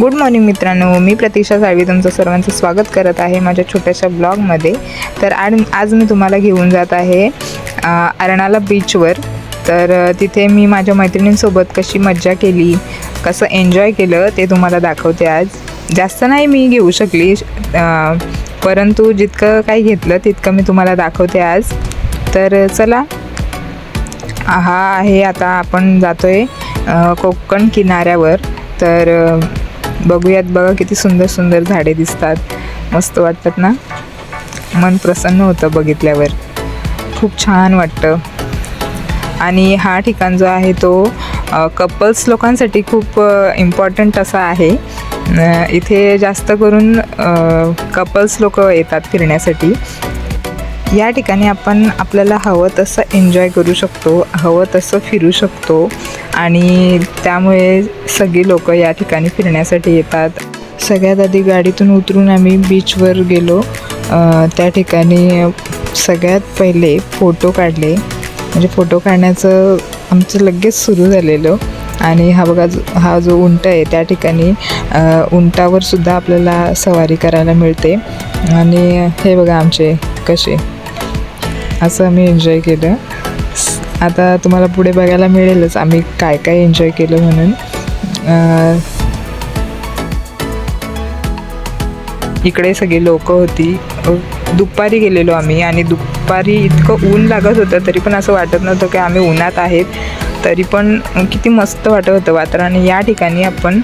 Good morning मित्रांनो. मी प्रतीक्षा साळवी तुमचं सर्वांचं स्वागत करत आहे माझ्या छोट्याशा ब्लॉगमध्ये. तर आज आज मी तुम्हाला घेऊन जात आहे अर्णाला बीचवर तर तिथे मी माझ्या मैत्रिणींसोबत कशी मज्जा केली कसं एन्जॉय केलं ते तुम्हाला दाखवते आज. जास्त नाही मी घेऊ शकली परंतु जितकं काही घेतलं तितकं मी तुम्हाला दाखवते आज. तर चला. हा आहे आता आपण जातो आहे कोकण किनाऱ्यावर. तर बघूयात बघा किती सुंदर सुंदर झाडे दिसतात. मस्त वाटतात ना? मन प्रसन्न होतं बघितल्यावर. खूप छान वाटतं. आणि हा ठिकाण जो आहे तो कपल्स लोकांसाठी खूप इम्पॉर्टंट असा आहे. इथे जास्त करून कपल्स लोक येतात फिरण्यासाठी. या ठिकाणी आपण आपल्याला हवं तसं एन्जॉय करू शकतो हवं तसं फिरू शकतो आणि त्यामुळे सगळी लोक या ठिकाणी फिरण्यासाठी येतात. सगळ्यात आधी गाडीतून उतरून आम्ही बीचवर गेलो. त्या ठिकाणी सगळ्यात पहिले फोटो काढले. म्हणजे फोटो काढण्याचं आमचं लगेच सुरू झालेलं आणि हा बघा जो- हा जो उंट आहे त्या ठिकाणी उंटावरसुद्धा उंटावर सुद्धा आपल्याला सवारी करायला मिळते. आणि हे बघा आमचे कसे असं आम्ही एन्जॉय केलं. आता तुम्हाला पुढे बघायला मिळेलच आम्ही काय काय एन्जॉय केलं म्हणून. इकडे सगळी लोक होती. दुपारी गेलेलो आम्ही आणि दुपारी इतकं ऊन लागत होतं तरी पण असं वाटत नव्हतं की आम्ही उन्हात आहेत. तरी पण किती मस्त वाटत होतं वातावरण. आणि या ठिकाणी आपण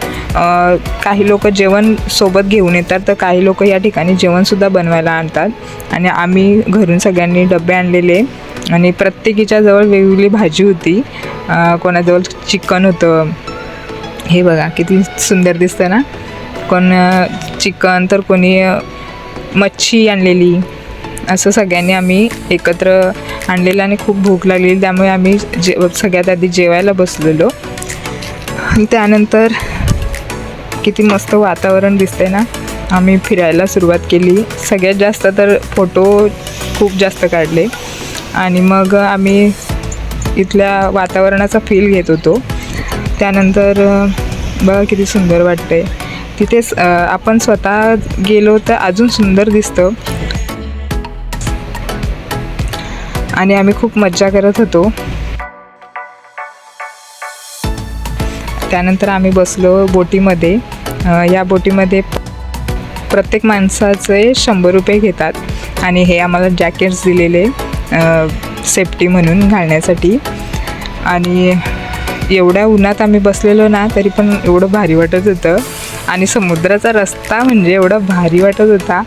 काही लोक जेवण सोबत घेऊन येतात तर काही लोक या ठिकाणी जेवणसुद्धा बनवायला आणतात. आणि आम्ही घरून सगळ्यांनी डबे आणलेले. आणि प्रत्येकीच्या जवळ वेगवेगळी भाजी होती. कोणाजवळ चिकन होतं. हे बघा किती सुंदर दिसतं ना. कोण चिकन तर कोणी मच्छी आणलेली. असं सगळ्यांनी आम्ही एकत्र आणलेलं आणि खूप भूक लागलेली त्यामुळे आम्ही जे सगळ्यात आधी जेवायला बसलेलो. त्यानंतर किती मस्त वातावरण दिसतंय ना. आम्ही फिरायला सुरुवात केली. सगळ्यात जास्त तर फोटो खूप जास्त काढले. आणि मग आम्ही इथल्या वातावरणाचा फील घेत होतो. त्यानंतर बघा किती सुंदर वाटतंय. तिथेच आपण स्वतः गेलो तर अजून सुंदर दिसतं. आणि आम्ही खूप मज्जा करत होतो. त्यानंतर आम्ही बसलो बोटीमध्ये. या बोटीमध्ये प्रत्येक माणसाचे शंभर रुपये घेतात आणि हे आम्हाला जॅकेट्स दिलेले सेफ्टी म्हणून घालण्यासाठी. आणि एवढ्या उन्हात आम्ही बसलेलो ना तरी पण एवढं भारी वाटत होतं. आणि समुद्राचा रस्ता म्हणजे एवढा भारी वाटत होता.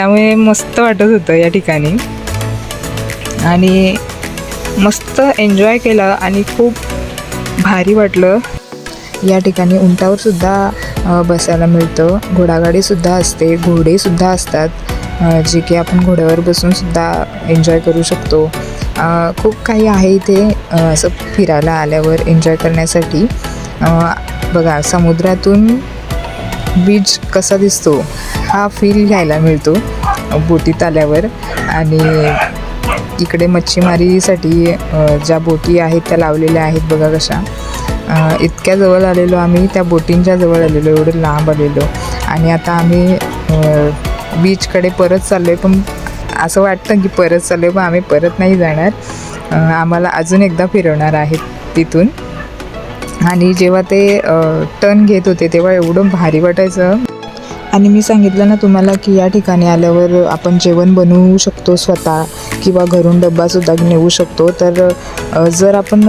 त्यामुळे मस्त वाटत होतं या ठिकाणी. आणि मस्त एन्जॉय केलं आणि खूप भारी वाटलं. या ठिकाणी उंटावर सुद्धा बसायला मिळतं. घोडागाडीसुद्धा असते. घोडेसुद्धा असतात. जे की आपण घोड्यावर बसून सुद्धा एन्जॉय करू शकतो. खूप काही आहे इथे असं फिरायला आल्यावर एन्जॉय करण्यासाठी. बघा समुद्रातून बीच कसा दिसतो हा फील घ्यायला मिळतो. बोटीत आल्यावर आणि इकडे मच्छीमारीसाठी ज्या बोटी आहेत त्या लावलेल्या आहेत बघा कशा. इतक्या जवळ आलेलो आम्ही त्या बोटींच्या जवळ आलेलो एवढं लांब आलेलो. आणि आता आम्ही बीचकडे परत चाललो आहे पण असं वाटतं की परत चाललो आहे पण आम्ही परत नाही जाणार. आम्हाला अजून एकदा फिरवणार आहेत तिथून. आणि जेव्हा ते टर्न घेत होते तेव्हा एवढं भारी वाटायचं. आणि मी सांगितलं ना तुम्हाला की या ठिकाणी आल्यावर आपण जेवण बनवू शकतो स्वतः किंवा घरून डब्बासुद्धा नेऊ शकतो. तर जर आपण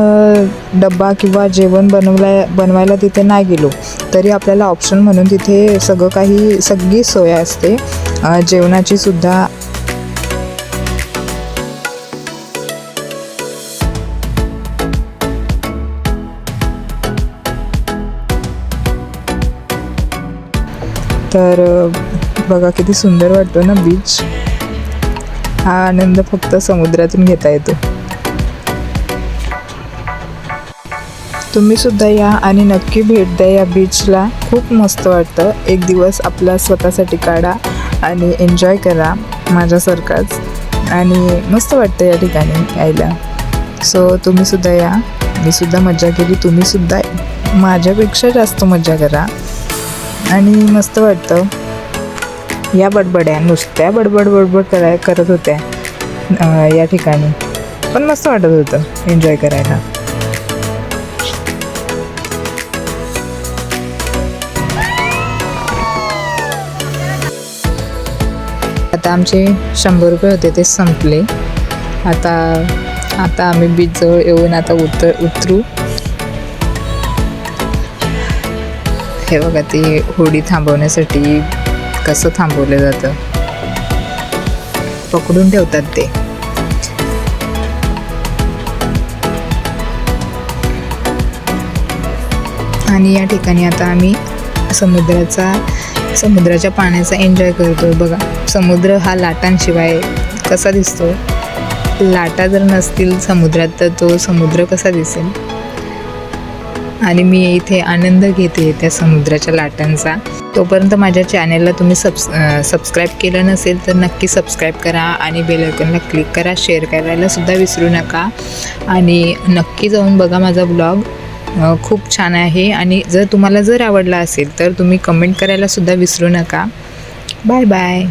डब्बा किंवा जेवण बनवला बनवायला तिथे नाही गेलो तरी आपल्याला ऑप्शन म्हणून तिथे सगळं काही सगळी सोय असते. जेवणाचीसुद्धा तर बघा किती सुंदर वाटतो ना बीच हा आनंद फक्त समुद्रातून घेता येतो. तुम्ही सुद्धा या आणि नक्की भेट द्या या बीचला खूप मस्त वाटतं. एक दिवस आपला स्वतःसाठी काढा आणि एन्जॉय करा माझ्यासारखाच आणि मस्त वाटतं या ठिकाणी यायला. सो तुम्ही सुद्धा या. मी सुद्धा मजा केली. तुम्ही सुद्धा माझ्यापेक्षा जास्त मजा करा. आणि मस्त वाटतं. या बडबड्या नुसत्या बडबड बडबड कराय करत होत्या या ठिकाणी. पण मस्त वाटत होतं एन्जॉय करायला. आता आमचे शंभर रुपये होते ते संपले. आता आता आम्ही बीचजवळ येऊन आता उतर उतरू. हे बघा ते होडी थांबवण्यासाठी कसं थांबवलं जातं? पकडून ठेवतात ते. आणि या ठिकाणी आता आम्ही समुद्राचा समुद्राच्या पाण्याचा एन्जॉय करतो बघा समुद्र हा लाटांशिवाय कसा दिसतो? लाटा जर नसतील समुद्रात तर तो समुद्र कसा दिसेल? आणि मी इथे आनंद घेते त्या समुद्राच्या लाटांचा. तोपर्यंत माझ्या चॅनेलला तुम्ही सबस सबस्क्राईब केलं नसेल तर नक्की सबस्क्राईब करा आणि बेल क्लिक करा. शेअर करायलासुद्धा विसरू नका. आणि नक्की जाऊन बघा माझा ब्लॉग खूप छान आहे आणि जर तुम्हाला जर आवडला असेल तर तुम्ही कमेंट करायला सुद्धा विसरू नका. Bye bye